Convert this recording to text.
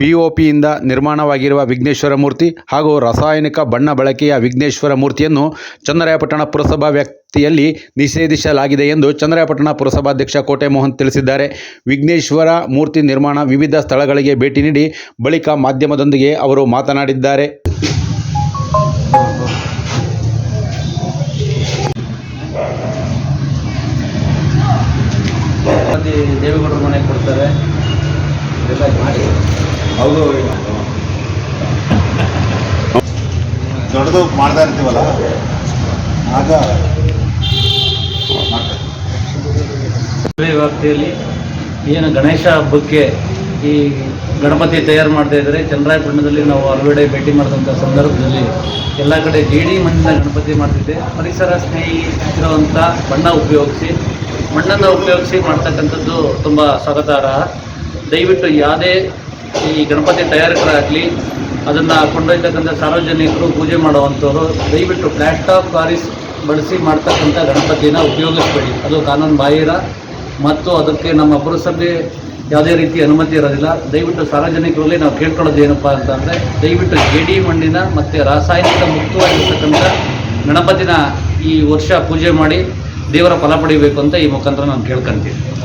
ಪಿಒಪಿಯಿಂದ ನಿರ್ಮಾಣವಾಗಿರುವ ವಿಘ್ನೇಶ್ವರ ಮೂರ್ತಿ ಹಾಗೂ ರಾಸಾಯನಿಕ ಬಣ್ಣ ಬಳಕೆಯ ವಿಘ್ನೇಶ್ವರ ಮೂರ್ತಿಯನ್ನು ಚಂದ್ರಾಯಪಟ್ಟಣ ಪುರಸಭಾ ವ್ಯಾಪ್ತಿಯಲ್ಲಿ ನಿಷೇಧಿಸಲಾಗಿದೆ ಎಂದು ಚಂದ್ರಾಯಪಟ್ಟಣ ಪುರಸಭಾಧ್ಯಕ್ಷ ಕೋಟೆ ಮೋಹನ್ ತಿಳಿಸಿದ್ದಾರೆ. ವಿಘ್ನೇಶ್ವರ ಮೂರ್ತಿ ನಿರ್ಮಾಣ ವಿವಿಧ ಸ್ಥಳಗಳಿಗೆ ಭೇಟಿ ನೀಡಿ ಬಳಿಕ ಮಾಧ್ಯಮದೊಂದಿಗೆ ಅವರು ಮಾತನಾಡಿದ್ದಾರೆ. ದೇವೇಗೌಡರ ಮನೆಗೆ ಕೊಡ್ತಾರೆ. ಮಾಡಿ. ಹೌದು ದೊಡ್ಡದು ಮಾಡ್ತಾ ಇರ್ತೀವಲ್ಲ? ಆಗ ವ್ಯಾಪ್ತಿಯಲ್ಲಿ ಏನು ಗಣೇಶ ಹಬ್ಬಕ್ಕೆ ಈ ಗಣಪತಿ ತಯಾರು ಮಾಡ್ತಾ ಇದ್ದರೆ. ಚಂದ್ರಾಯಪಟ್ಟಣದಲ್ಲಿ ನಾವು ಹಲವೆಡೆ ಭೇಟಿ ಮಾಡಿದಂಥ ಸಂದರ್ಭದಲ್ಲಿ ಎಲ್ಲ ಕಡೆ ಜೇಡಿ ಮಣ್ಣಿನ ಗಣಪತಿ ಮಾಡ್ತಿದ್ದೆ. ಪರಿಸರ ಸ್ನೇಹಿ ಇರುವಂಥ ಬಣ್ಣ ಉಪಯೋಗಿಸಿ ಮಣ್ಣನ್ನು ಉಪಯೋಗಿಸಿ ಮಾಡ್ತಕ್ಕಂಥದ್ದು ತುಂಬ ಸ್ವಾಗತಾರ್ಹ. ದಯವಿಟ್ಟು ಯಾವುದೇ ಈ ಗಣಪತಿ ತಯಾರಕರಾಗಲಿ ಅದನ್ನು ಕೊಂಡೊಯ್ತಕ್ಕಂಥ ಸಾರ್ವಜನಿಕರು ಪೂಜೆ ಮಾಡುವಂಥವ್ರು, ದಯವಿಟ್ಟು ಪ್ಲಾಸ್ಟಾಪ್ ವಾರಿಸ್ ಬಳಸಿ ಮಾಡ್ತಕ್ಕಂಥ ಗಣಪತಿನ ಉಪಯೋಗಿಸ್ಬೇಡಿ. ಅದು ಕಾನೂನು ಬಾಹಿರ ಮತ್ತು ಅದಕ್ಕೆ ನಮ್ಮ ಪುರಸಭೆ ಯಾವುದೇ ರೀತಿ ಅನುಮತಿ ಇರೋದಿಲ್ಲ. ದಯವಿಟ್ಟು ಸಾರ್ವಜನಿಕರಲ್ಲಿ ನಾವು ಕೇಳ್ಕೊಳ್ಳೋದು ಏನಪ್ಪ ಅಂತಂದರೆ, ದಯವಿಟ್ಟು ಜೇಡಿ ಮಣ್ಣಿನ ಮತ್ತು ರಾಸಾಯನಿಕ ಮುಕ್ತವಾಗಿರ್ತಕ್ಕಂಥ ಗಣಪತಿನ ಈ ವರ್ಷ ಪೂಜೆ ಮಾಡಿ ದೇವರ ಫಲ ಪಡಿಬೇಕು ಅಂತ ಈ ಮುಖಾಂತರ ನಾನು ಕೇಳ್ಕೊಂತೀನಿ.